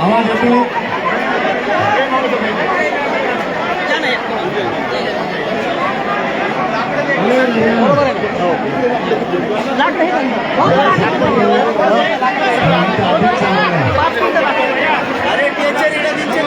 আমার একটু আরে টিচার এটা দিচ্ছে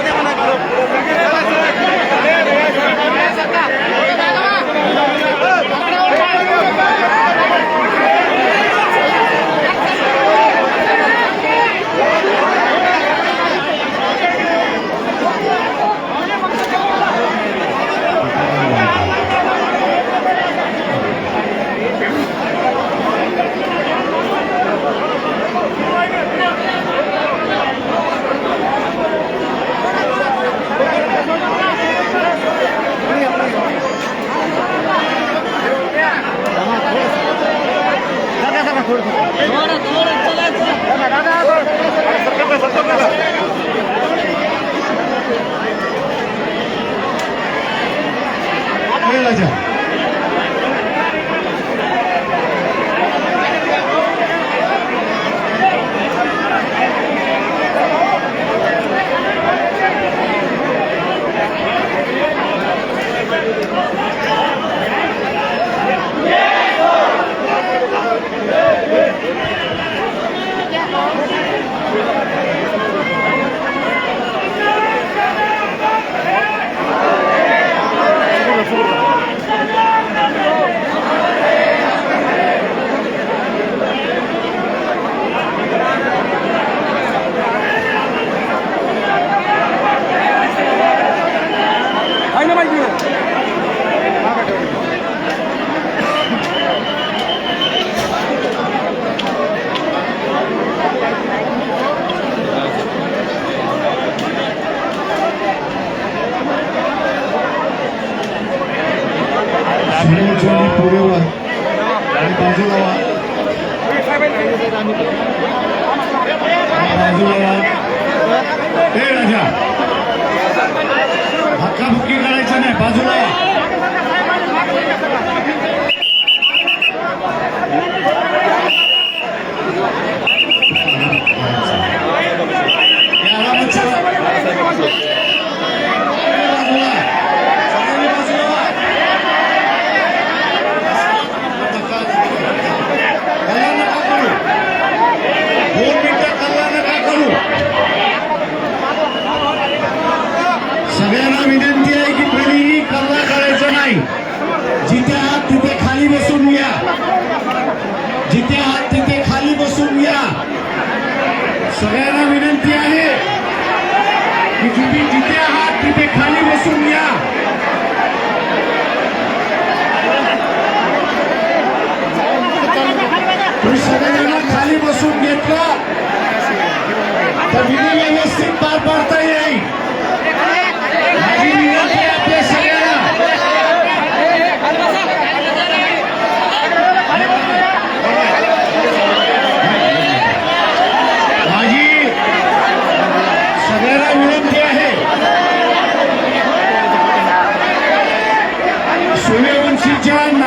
Iran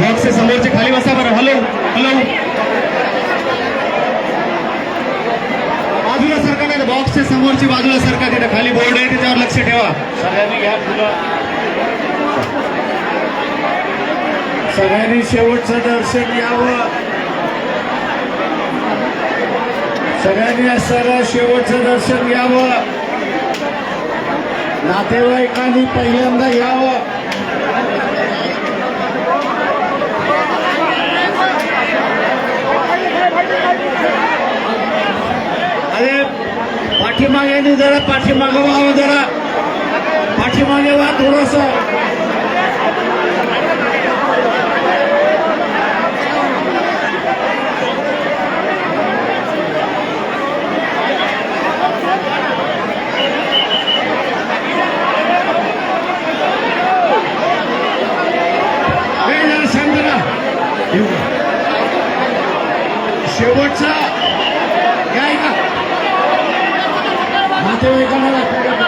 बॉक्सचे समोरचे खाली बसा बरं. हॅलो हॅलो बाजूला सरका नाही बॉक्सच्या समोरची बाजूला सरका तिथे खाली बोर्ड आहे त्याच्यावर लक्ष ठेवा. सगळ्यांनी घ्या फुलं सगळ्यांनी शेवटचं दर्शन घ्यावं. सगळ्यांनी असताना शेवटचं दर्शन घ्यावं. नातेवाईकांनी पहिल्यांदा घ्यावं. अरे पाठीमागे जरा पाठीमागे व्हावं जरा. पाठीमागे वा थोडस. शेवटचा काय का? नातेवाईकांना दाखवा. थांब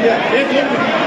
दर्शन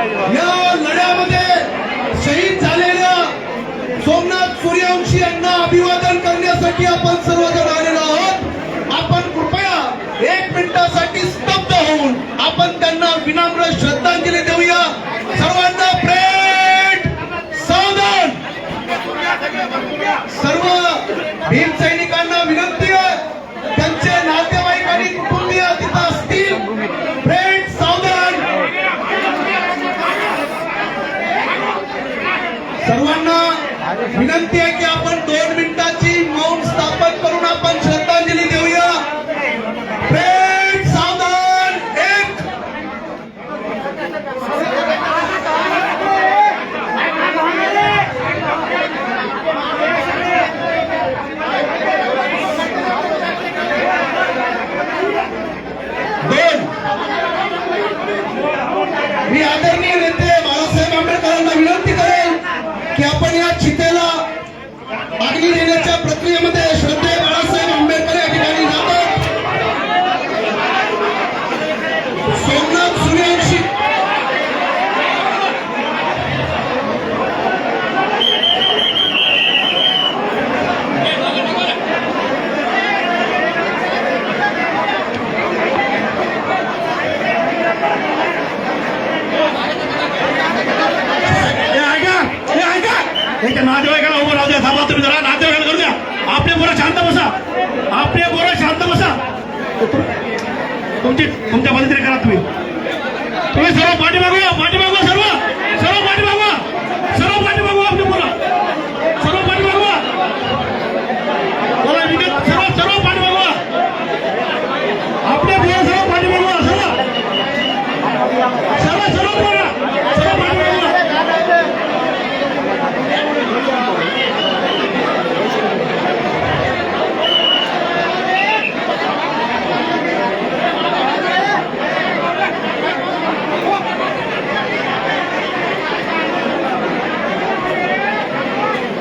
या लढ्यामध्ये शहीद झालेल्या सोमनाथ सूर्यवंशी यांना अभिवादन करण्यासाठी आपण सर्वजण आलेलो आहोत. आपण कृपया एक मिनिटासाठी स्तब्ध होऊन आपण त्यांना विनम्र श्रद्धांजली देऊया. सर्वांना प्रेट सावधान. सर्व भीम सैनिकांना विनंती आहे त्यांचे नातेवाईक आणि कुटुंबीय तिथं असतील प्रेट सावधान सर्वांना विनंती आहे की आपण दोन मिनिटाची मौन स्थापन करून आपण श्रद्धांजली देऊया प्रेम सावधान एक दोन मी आदरणीय नेते बाळासाहेब आंबेडकरांना विनंती करेन की आपण या चितेला मागणी देण्याच्या प्रक्रियेमध्ये श्रद्धे बाळासाहेब आंबेडकर या ठिकाणी जातात सोमनाथ सूर्यवंशी हे ऐका हे ऐका हे त्या नातेवाईकाला उभं राहू द्या थांबा तुम्ही जरा नातेवाईकाला करू द्या आपले पोरं शांत बसा आपले पोरं शांत बसा तुमची तुमच्या मदतीने करा तुम्ही तुम्ही सर्व पाठी मागवा पाठी मागवा सर्व सर्व पाठी मागवा सर्व पाठी मागवा आपले पोरं सर्व पाठी मागवा मला विनंत सर्व सर्व पाठी मागवा आपले पोरं सर्व पाठी मागवा सर्व सर्व सर्व पोरं सर्व पाठी मागवा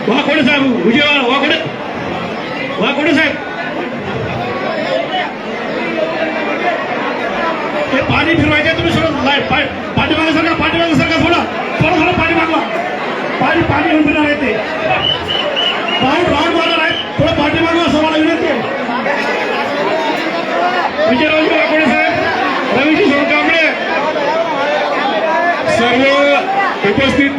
वाकोडे साहेब विजय वाकोडे वाकोडे साहेब ते पाणी फिरवायचे तुम्ही सगळं लाय पाय पाठीमागे सरका पाठीमागे सरका थोडा थोडं थोडं पाणी मागवा पाणी पाणी घेऊन फिरणार आहे ते पाणी भाग मारणार आहे थोडं पाठी मागवा सर्वांना विनंती आहे विजयरावजी वाकोडे साहेब रवीजी सोनकांबळे सर्व उपस्थित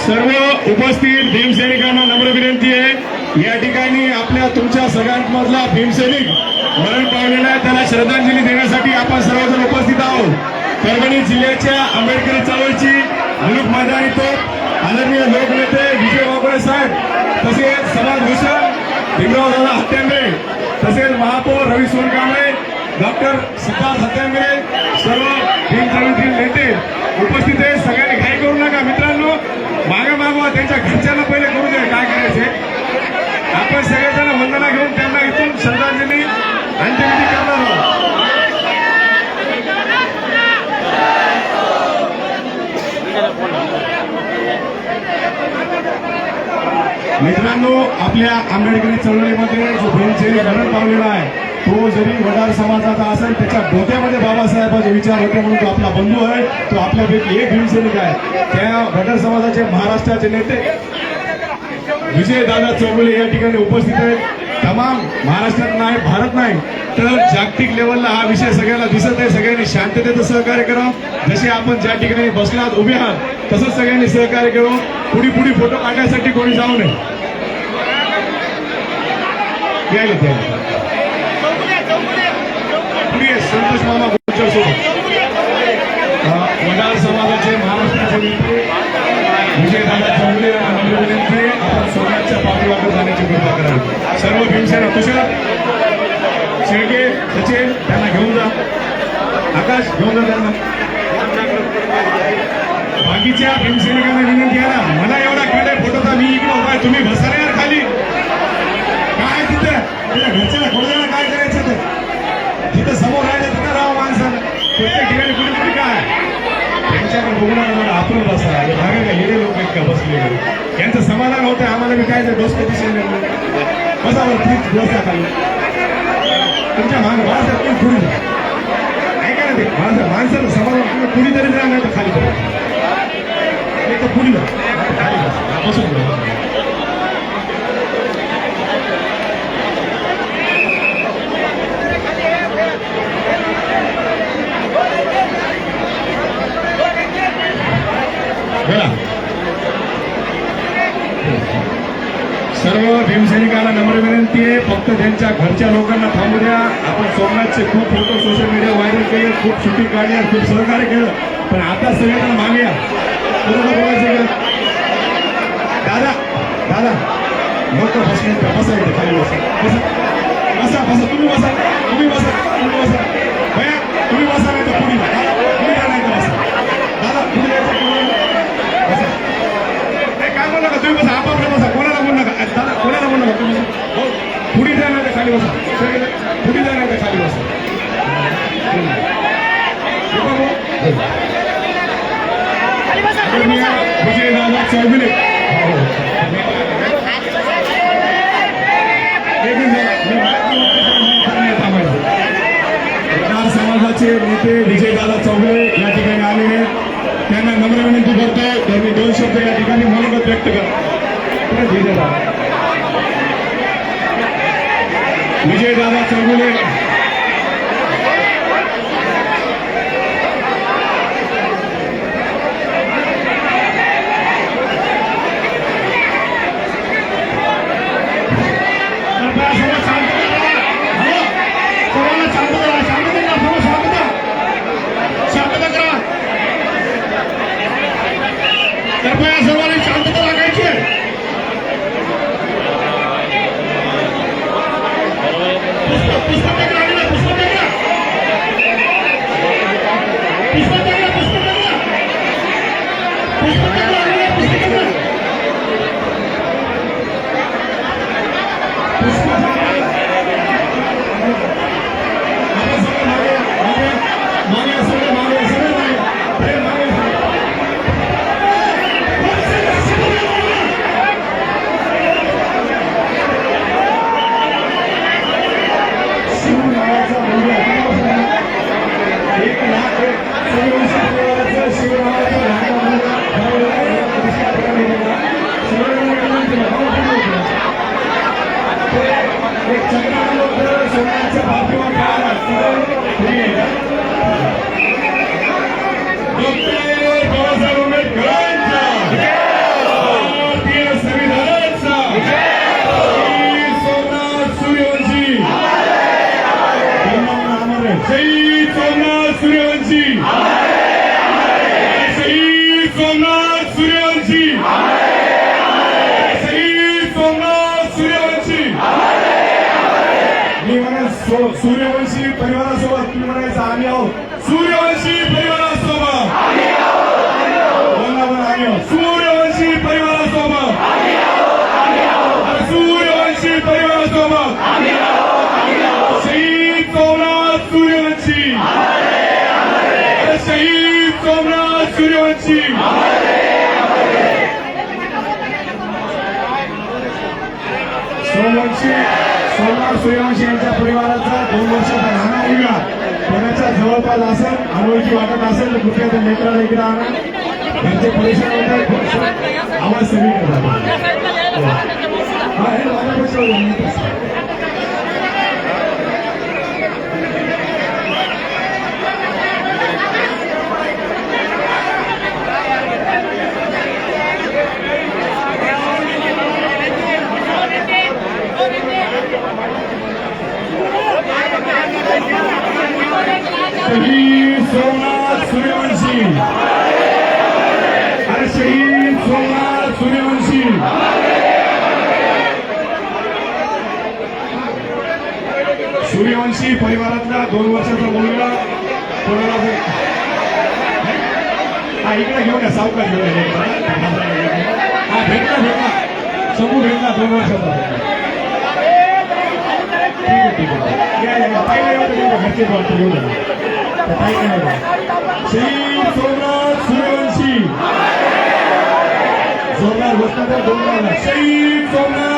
सर्व उपस्थित भीमसैनिकांना नम्र विनंती आहे. या ठिकाणी आपल्या तुमच्या सगळ्यांमधला भीमसैनिक मरण पावलेला आहे. त्याला श्रद्धांजली देण्यासाठी आपण सर्वजण उपस्थित आहोत. परभणी जिल्ह्याच्या आंबेडकर चळवळीची मुलूक मैदानी येतो आदरणीय लोकनेते विजय वाघोळे साहेब तसेच समाजभूषण भीमराव दादा हत्यांबे तसेच महापौर रवी सोनकांबळे डॉक्टर सिद्धार्थ हत्यांबे सर्व भीम चळवळीतील नेते उपस्थित आहे. सगळ्यांनी घाई करू नका मित्र मागे मागवा त्यांच्या घरच्यांना पहिले करू दे काय करायचे? आपण सगळेजण वंदना घेऊन त्यांना इथून श्रद्धांजली अंत्यविधी करणार आहोत. मित्रांनो आपल्या आंबेडकरी चळवळीमध्ये जो भीमसेनी मरण पावलेला आहे तो जरी वडार समाजाचा असेल त्याच्या डोक्यामध्ये बाबासाहेबांचे विचार होते म्हणून तो आपला बंधू आहे तो आपल्यापैकी एक भीमसैनिक आहे त्या वडार समाजाचे महाराष्ट्राचे नेते विजयदादा चौगुले या ठिकाणी उपस्थित आहेत. तमाम महाराष्ट्रात नाही भारत नाही तर जागतिक लेवलला हा विषय सगळ्यांना दिसत आहे. सगळ्यांनी शांततेचं सहकार्य करावं जसे आपण ज्या ठिकाणी बसलात उभे आहात तसंच सगळ्यांनी सहकार्य करावं पुढी पुढी फोटो काढण्यासाठी कोणी जाऊ नये. द्यायला संतोष मामा गुरुच्या सोबत वडार समाजाचे महाराष्ट्राचे नेते विजयदादा चौगले आणि विनंती आपण सोन्याच्या पाठीवाकडे जाण्याची कृपा करावी सर्व भीमसेना तुषार शेळके सचिन त्यांना घेऊन जा आकाश घेऊन जा त्यांना बाकीच्या भीमसेनिकांना विनंती आहे ना मला एवढा खेळ आहे फोटोचा मी इकडे उभा तुम्ही बसा खाली. काय तिथे? तिथे बघणार मला आपण बसा. मागे का येणे लोक का बसले यांचं समाधान होतं आम्हाला मी काय डोस कधी बसा बरं प्लीज बसा खाली तुमच्या माग माणसात तुम्ही पुढे ऐका ना ते. माणसं माणसाला समाधान तुम्ही पुढे तरी राहणार खाली तर पुढे खाली बसा. बसून जा. बोला सर्व भीमसैनिकांना नम्र विनंती आहे. फक्त त्यांच्या घरच्या लोकांना थांबू द्या. आपण सोमनाथचे खूप फोटो सोशल मीडिया व्हायरल केले. खूप शूटिंग काढली खूप सहकार्य केलं. पण आता सगळ्यांना मागे या. बोलायचं का दादा दादा. लोक बसले बसा इथे खाली बसा. बसा. बसा बसा. तुम्ही बसा. तुम्ही बसा. तुम्ही बसा. भया तुम्ही बसा नाही तर पुढे जा. दादा पुढे जा नाही तर बसा दादा पुढे यायचं कोणाला? बसा नाही, काय बोलू नका तुम्ही बसा आपापले बसा कोणाला बोलू नका अरे दादा कोणाला नका तुम्ही? बसा. हो. पुढे जा नाही तर खाली बसा. सगळे पुढे जा नाही तर खाली बसा. हे. विजय दादा वडार समाजाचे नेते विजयदादा चौगुले या ठिकाणी आलेले आहेत. त्यांना नम्र विनंती करतो त्यांनी दोन शब्द या ठिकाणी मनोगत व्यक्त करा. विजयदादा विजयदादा चौगुले एक चक्रानं होतं, सोन्याच्या पाठीवर पाहिला. पुढे आंघोळीची वाटत असेल तर कृपया त्या नेत्राला इकडे आणा. त्यांचे परेशान होतात आवाज सगळी करतात Thank you. सोमनाथ सूर्यवंशी. अरे शहीद सोमनाथ सूर्यवंशी. सूर्यवंशी परिवारातला दोन वर्षाचा मुलगा हा इकडे घेऊन या सावकार घेऊन हा भेटला भेटला. समू भेटला दोन वर्षाचा. ठीक आहे ठीक आहे. घरचे वाटतं घेऊन या. तर काही नाही होणार. श्री सोमनाथ